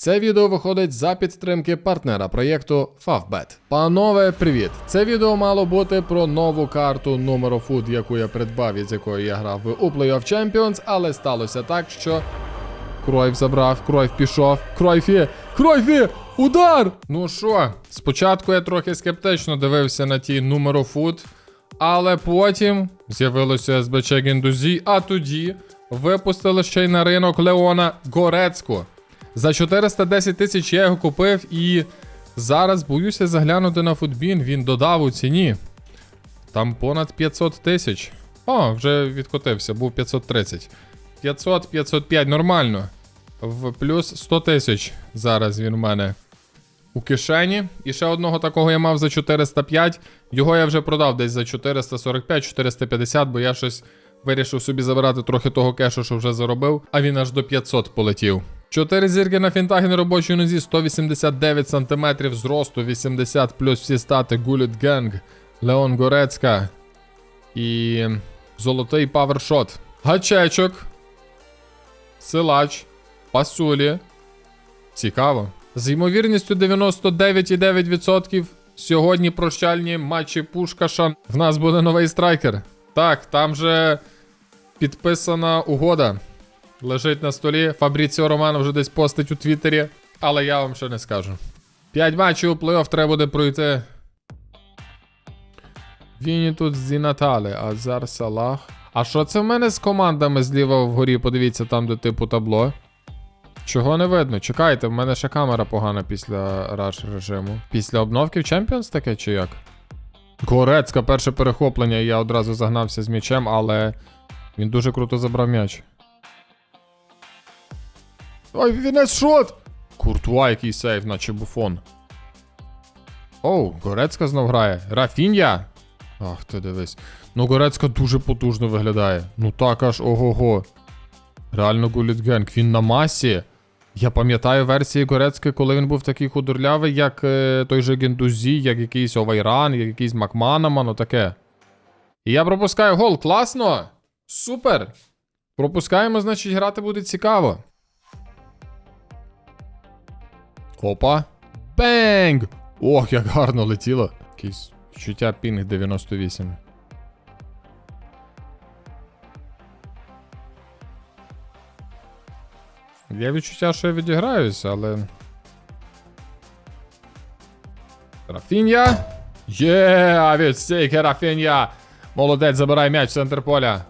Це відео виходить за підтримки партнера проєкту Favbet. Панове, привіт! Це відео мало бути про нову карту Numero Food, яку я придбав і з якою я грав би у Play of Champions, але сталося так, що Кройф забрав, Кройф пішов. Кройфі! Кройфі! Удар! Ну що, спочатку я трохи скептично дивився на ті Numero Food, але потім з'явилося СБЧ Гендузі, а тоді випустили ще й на ринок Леона Горецьку. За 410 тисяч я його купив і зараз боюся заглянути на футбін, він додав у ціні. Там понад 500 тисяч. О, вже відкотився, був 530. 500, 505, нормально. В плюс 100 тисяч зараз він в мене у кишені. І ще одного такого я мав за 405. Його я вже продав десь за 445-450, бо я щось вирішив собі забирати трохи того кешу, що вже заробив, а він аж до 500 полетів. 4 зірки на фінтагі на робочій нозі, 189 см зросту, 80 плюс всі стати, Гуліт Генг, Леон Горецька і золотий павершот. Гачечок, силач, пасулі. Цікаво. З ймовірністю 99,9% сьогодні прощальні матчі Пушкаша. В нас буде новий страйкер. Так, там же підписана угода. Лежить на столі. Фабріціо Романо вже десь постить у Твіттері, але я вам ще не скажу. П'ять матчів у плей-офф треба буде пройти. Він тут зі Наталі, Азар Салах. А що це в мене з командами зліва вгорі? Подивіться там, де типу табло. Чого не видно? Чекайте, в мене ще камера погана після раш режиму. Після обновки в Champions таке чи як? Горецька, перше перехоплення, і я одразу загнався з м'ячем, але він дуже круто забрав м'яч. Ой, Вінес шот! Куртуа, який сейв, наче буфон. Оу, Горецька знов грає. Рафінья! Ах, ти дивись. Ну, Горецька дуже потужно виглядає. Ну так аж ого-го. Реально Гулітгенг, він на масі. Я пам'ятаю версії Горецької, коли він був такий худорлявий, як е, той же Гендузі, як якийсь Овайран, як якийсь Макманаман, ну таке. І я пропускаю гол. Класно! Супер! Пропускаємо, значить, грати буде цікаво. Опа. Бенг! Ох, як гарно летіло. Якийсь відчуття пінг 98. Є відчуття, що я відіграюся, але. Рафінья. Є, авіаційка Рафінья. Молодець, забирай м'яч в центр поля.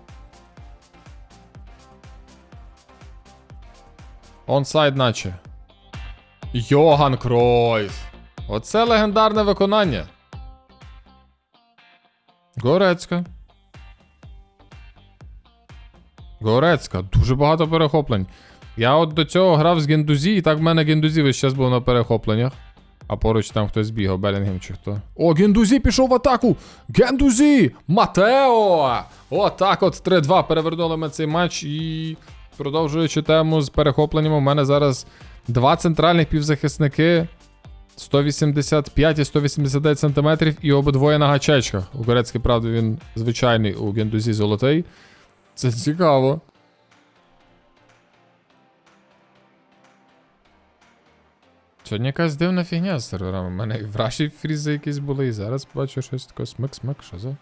Онсайд наче. Йоган Кройф. Оце легендарне виконання. Горецька. Горецька. Дуже багато перехоплень. Я от до цього грав з Гендузі, і так в мене Гендузі весь час був на перехопленнях. А поруч там хтось бігав, Белінгем чи хто. О, Гендузі пішов в атаку! Гендузі! Матео! Отак от 3-2 перевернули ми цей матч і продовжуючи тему з перехопленням, у мене зараз два центральних півзахисники. 185 і 189 сантиметрів і обидвоє на гачечках. У Горецький, правда, він звичайний, у Гендузі золотий. Це цікаво. Сьогодні якась дивна фігня з серверами. У мене і в Раші фрізи якісь були, і зараз бачу щось таке смик-смик, що за.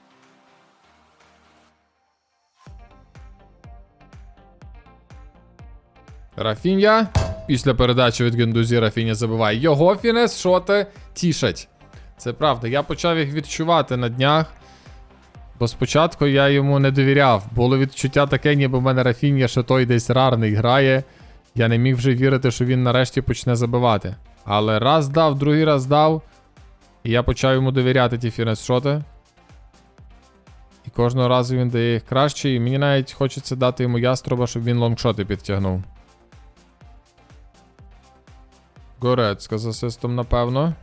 Рафінья. Після передачі від Гендузі Рафіня забиває. Його фінес шоти тішать. Це правда. Я почав їх відчувати на днях. Бо спочатку я йому не довіряв. Було відчуття таке, ніби в мене Рафіння ще той десь рарний грає. Я не міг вже вірити, що він нарешті почне забивати. Але раз дав, другий раз дав. І я почав йому довіряти ті фінес-шоти. І кожного разу він дає їх краще, і мені навіть хочеться дати йому яструба, щоб він лонгшоти підтягнув. Горецька з асистом, напевно.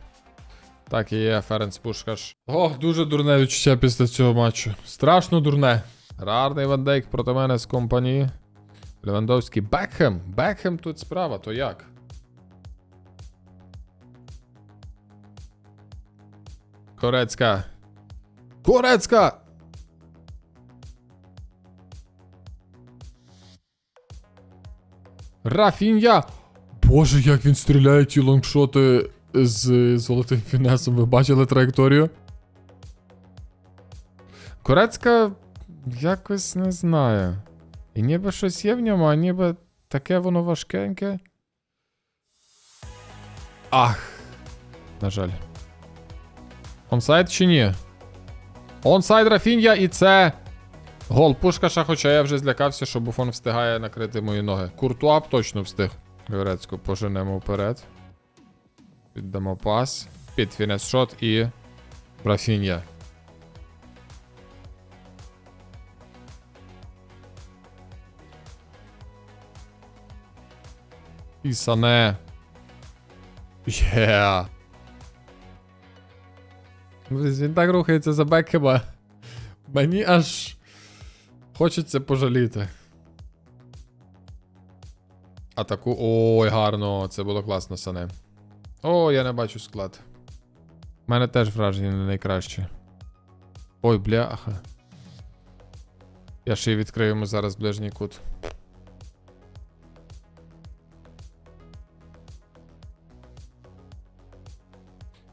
Так, і є Ференц Пушкаш. Ох, дуже дурне відчуття після цього матчу. Страшно дурне. Рарний Ван Дейк проти мене з компанії. Левандовський Бекхем. Бекхем тут справа, то як? Корецька. Корецька! Рафінья! Боже, як він стріляє ті лонгшоти з золотим фінесом. Ви бачили траєкторію? Корецька якось не знаю. І ніби щось є в ньому, а ніби таке воно важкеньке. Ах. На жаль. Онсайд чи ні? Онсайд Рафінья і це. Гол Пушкаша, хоча я вже злякався, що Буфон встигає накрити мої ноги. Куртуа б точно встиг. Горецьку поженемо вперед. Віддамо пас. Під фінес шот і. Рафінья. І Сане. Блін, Він так рухається за Бекхема. Мені аж хочеться пожаліти. Атаку. Ой, гарно, це було класно, Сане. О, я не бачу склад. У мене теж враження не найкраще. Ой, бляха. Я ще й відкрию йому зараз ближній кут.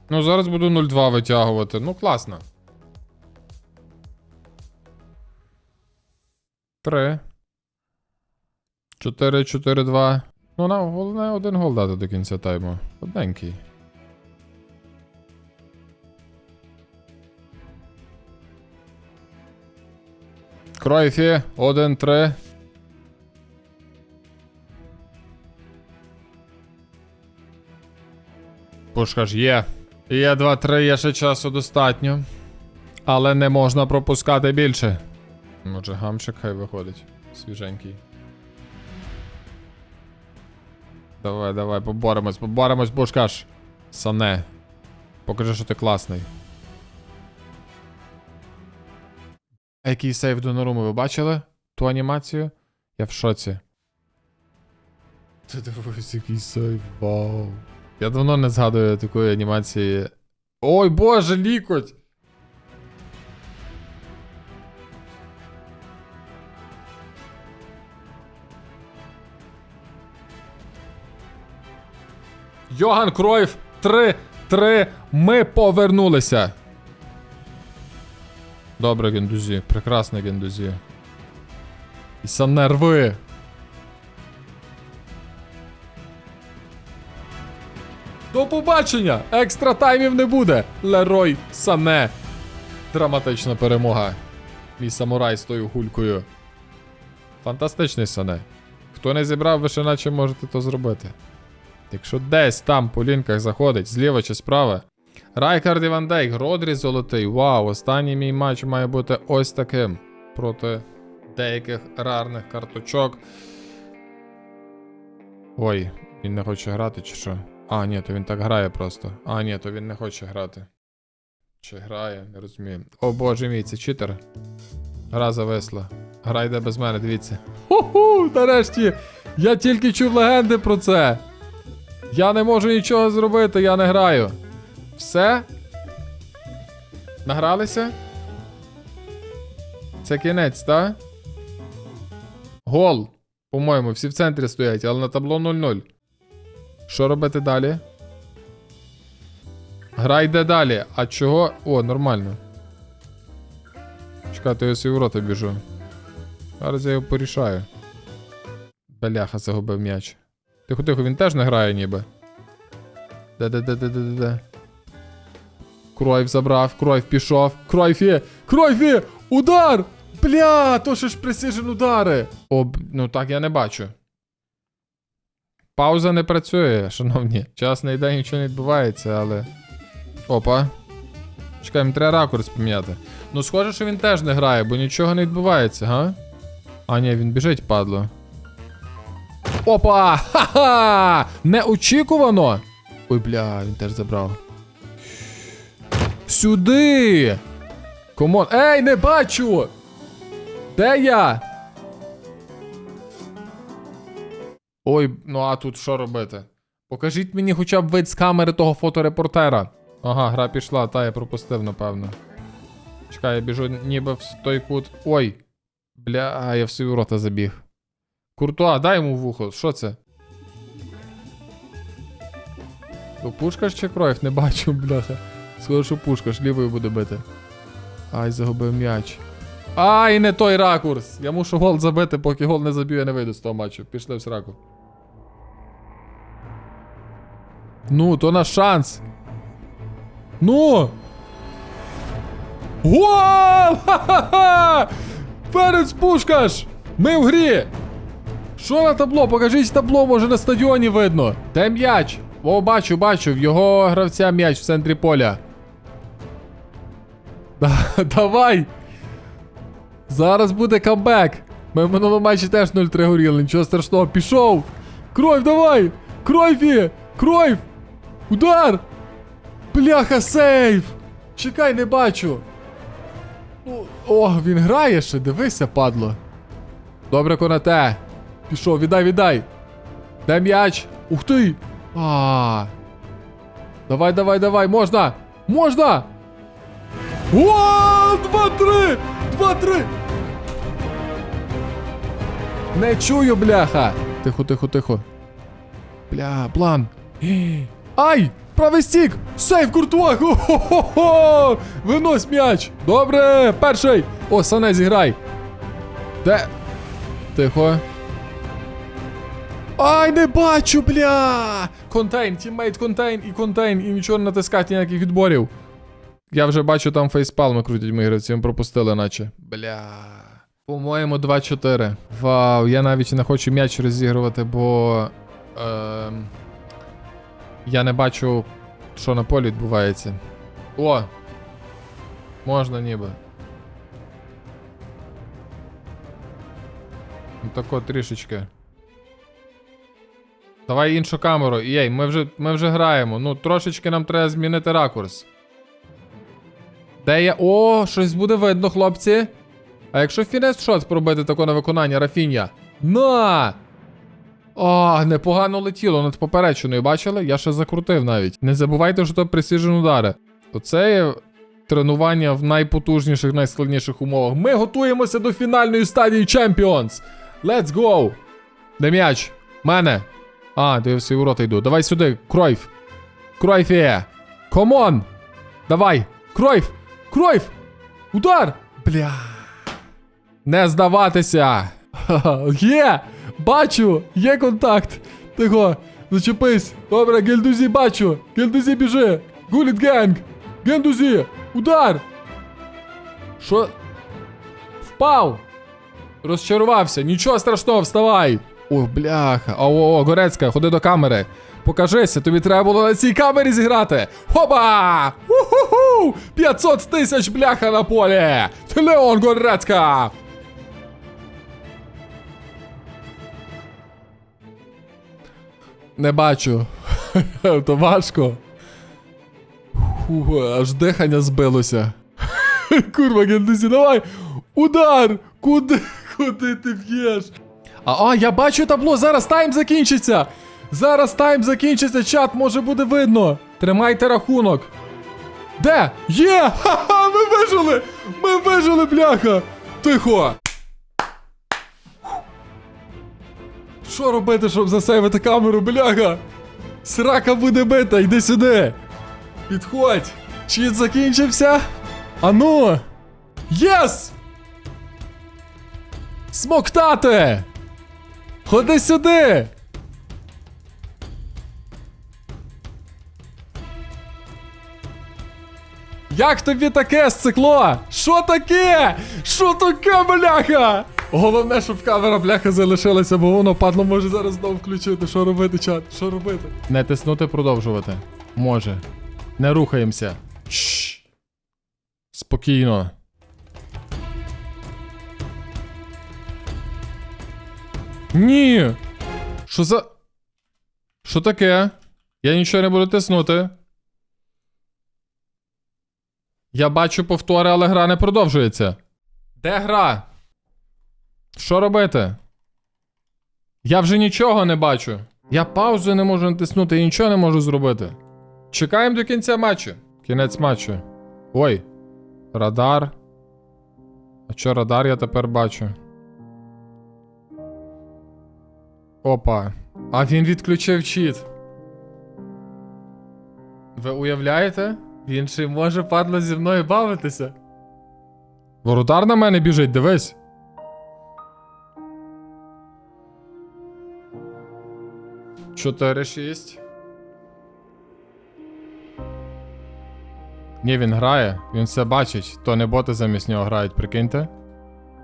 Ну, зараз буду 0-2 витягувати. Ну, класно. 3. 4, 4, 2. Ну, нам головне один гол дати до кінця тайму. Одненький. Кройфі, 1-3. Пушка ж є. Є 2-3, є ще часу достатньо. Але не можна пропускати більше. Може, гамчик хай виходить. Свіженький. Давай, давай, поборемось, поборемось, Бушкаш. Сане. Покажи, що ти класний. Який сейв до Норуму ви бачили? Ту анімацію? Я в шоці. Ти дивись, який сейв, вау. Я давно не згадую такої анімації. Ой, боже, лікоть! Йоган Кройф 3-3. Ми повернулися. Добре, Гендузі. Прекрасно, Гендузі. І санерви. До побачення! Екстра таймів не буде! Лерой Сане. Драматична перемога. Мій самурай з тою гулькою. Фантастичний Сане. Хто не зібрав, ви ще наче можете то зробити. Якщо десь там по лінках заходить, зліва чи справа. Райкард і Дейк, Родрі золотий. Вау, останній мій матч має бути ось таким. Проти деяких рарних карточок. Ой, він не хоче грати чи що? А, ні, то він так грає просто. А, ні, то він не хоче грати. Чи грає, не розумію. О боже мій, це читер. Гра зависла. Гра йде без мене, дивіться. Ху-ху, нарешті! Я тільки чув легенди про це. Я не можу нічого зробити, я не граю. Все? Награлися? Це кінець, так? Гол. По-моєму, всі в центрі стоять, але на табло 0-0. Що робити далі? Гра йде далі. А чого. О, нормально. Чекайте, я свій в рота біжу. Зараз я його порішаю. Бляха, загубив м'яч. Тихо, тихо, він теж не грає ніби. Де-де-де-де-де-де. Кройф забрав, Кройф пішов. Кройф є! Кройф є! Удар! Бля, то ще ж пресижен удари. О, ну так я не бачу. Пауза не працює, шановні. Час не йде, нічого не відбувається, але. Опа. Чекай, мені треба ракурс поміняти. Ну, схоже, що він теж не грає, бо нічого не відбувається, га? А, ні, він біжить, падло. Опа! Ха-ха! Неочікувано! Ой, бля, він теж забрав. Сюди! Комон. Ей, не бачу! Де я? Ой, ну а тут що робити? Покажіть мені хоча б вид з камери того фоторепортера. Ага, гра пішла, та я пропустив, напевно. Чекай, я біжу ніби в той кут. Ой! Бля, я в свою рота забіг. Куртуа, дай йому вухо, що це? То Пушкаш чи Кройф? Не бачу, бляха. Схоже, що Пушкаш лівою буде бити. Ай, загубив м'яч. Ай, не той ракурс. Я мушу гол забити, поки гол не заб'ю, я не вийду з того матчу. Пішли в сраку. Ну, то наш шанс. Ну! Гол! Ха-ха-ха! Перець Пушкаш! Ми в грі! Що на табло? Покажіть табло, може на стадіоні видно. Де м'яч? О, бачу, бачу, в його гравця м'яч в центрі поля. Да- Давай! Зараз буде камбек. Ми в минулому матчі теж 0-3 горіли, нічого страшного. Пішов! Кройф, давай! Кройфі! Кройф! Удар! Бляха, сейв! Чекай, не бачу. О, він грає ще, дивися, падло. Добре, конате. Пішов, віддай, віддай. Де м'яч? Ух ти! А. Давай, давай, давай, можна! Можна! О, два-три! Два-три! Не чую, бляха! Тихо, тихо, тихо. Бля, план. Ай! Правий стік! Сейв Куртуа! Хо-хо-хо! Винось м'яч! Добре! Перший! О, Сане, зіграй! Де? Тихо. Ай, не бачу, бля! Контейн, тіммейт, контейн і контейн, і нічого натискати ніяких відборів. Я вже бачу, там фейспалми крутять мої ми пропустили, наче. Бля. По-моєму, 2-4. Вау, я навіть не хочу м'яч розігрувати, бо. Ем, я не бачу, що на полі відбувається. О! Можна ніби. Ну тако трішечки. Давай іншу камеру. Єй, ми вже, ми вже граємо. Ну, трошечки нам треба змінити ракурс. Де я. О, щось буде видно, хлопці. А якщо фінес шот пробити тако на виконання Рафіння? На! О, непогано летіло над поперечиною, бачили? Я ще закрутив навіть. Не забувайте, що то присіжен удари. Оце є тренування в найпотужніших, найскладніших умовах. Ми готуємося до фінальної стадії Champions. Let's go! Де м'яч? Мене. А, то я всі ворота йду. Давай сюди, Кройф. Кройф є. Комон! Давай! Кройф! Кройф! Удар! Бля. Не здаватися! Є! Бачу! Є контакт! Тихо! Зачепись! Добре, Гельдузі бачу! Гельдузі біжи! Гуліт генг! Гельдузі! Удар! Що? Впав! Розчарувався! Нічого страшного, вставай! Бляха! О, о, о, Горецька, ходи до камери! Покажися, тобі треба було на цій камері зіграти! Хоба! Уху! 500 тисяч бляха на полі! Леон Горецька! Не бачу. То важко. Фу, аж дихання збилося. Курва, Гендузі, давай! Удар! Куди? Куди ти б'єш? А, а, я бачу табло, зараз тайм закінчиться! Зараз тайм закінчиться, чат може буде видно. Тримайте рахунок. Де? Є! Ха-ха, ми вижили! Ми вижили, бляха! Тихо! Що робити, щоб засейвити камеру, бляха? Срака буде бита, йди сюди. Підходь. Чіт закінчився. Ану. Єс! Смоктати! Ходи сюди! Як тобі таке, сцикло? Що таке? Що таке, бляха? Головне, щоб камера бляха залишилася, бо воно падло може зараз знову включити. Що робити, чат? Що робити? Не тиснути, продовжувати. Може. Не рухаємося. Чш. Спокійно. Ні. Що за. Що таке? Я нічого не буду тиснути. Я бачу повтори, але гра не продовжується. Де гра? Що робити? Я вже нічого не бачу. Я паузу не можу натиснути і нічого не можу зробити. Чекаємо до кінця матчу. Кінець матчу. Ой. Радар. А що радар я тепер бачу? Опа. А він відключив чіт. Ви уявляєте? Він ще може падло зі мною бавитися. Воротар на мене біжить, дивись. Чотири шість. Ні, він грає, він все бачить. То не боти замість нього грають, прикиньте.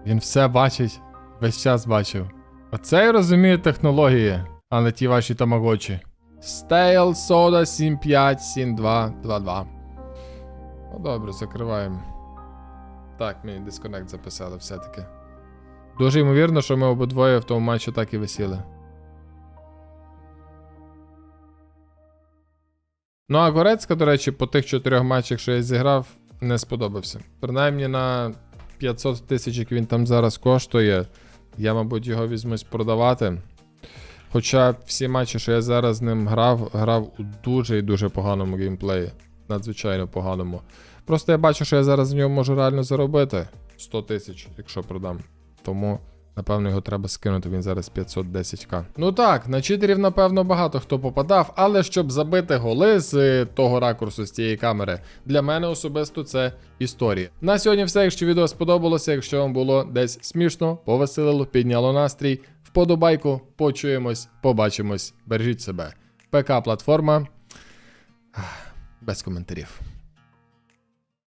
Він все бачить, весь час бачив. Оце я розумію технології, а не ті ваші тамагочі. Stale Soda 75 7222. Ну добре, закриваємо. Так, мені дисконект записали все-таки. Дуже ймовірно, що ми обидвоє в тому матчі так і висіли. Ну, а Горецька, до речі, по тих чотирьох матчах, що я зіграв, не сподобався. Принаймні на 500 тисяч, як він там зараз коштує, я, мабуть, його візьмусь продавати. Хоча всі матчі, що я зараз з ним грав, грав у дуже і дуже поганому геймплеї. Надзвичайно поганому. Просто я бачу, що я зараз в нього можу реально заробити 100 тисяч, якщо продам. Тому, напевно, його треба скинути, він зараз 510к. Ну так, на читерів, напевно, багато хто попадав, але щоб забити голи з е, того ракурсу, з тієї камери, для мене особисто це історія. На сьогодні все. Якщо відео сподобалося, якщо вам було десь смішно, повеселило, підняло настрій, вподобайку, почуємось, побачимось, бережіть себе. ПК-платформа. Без коментарів.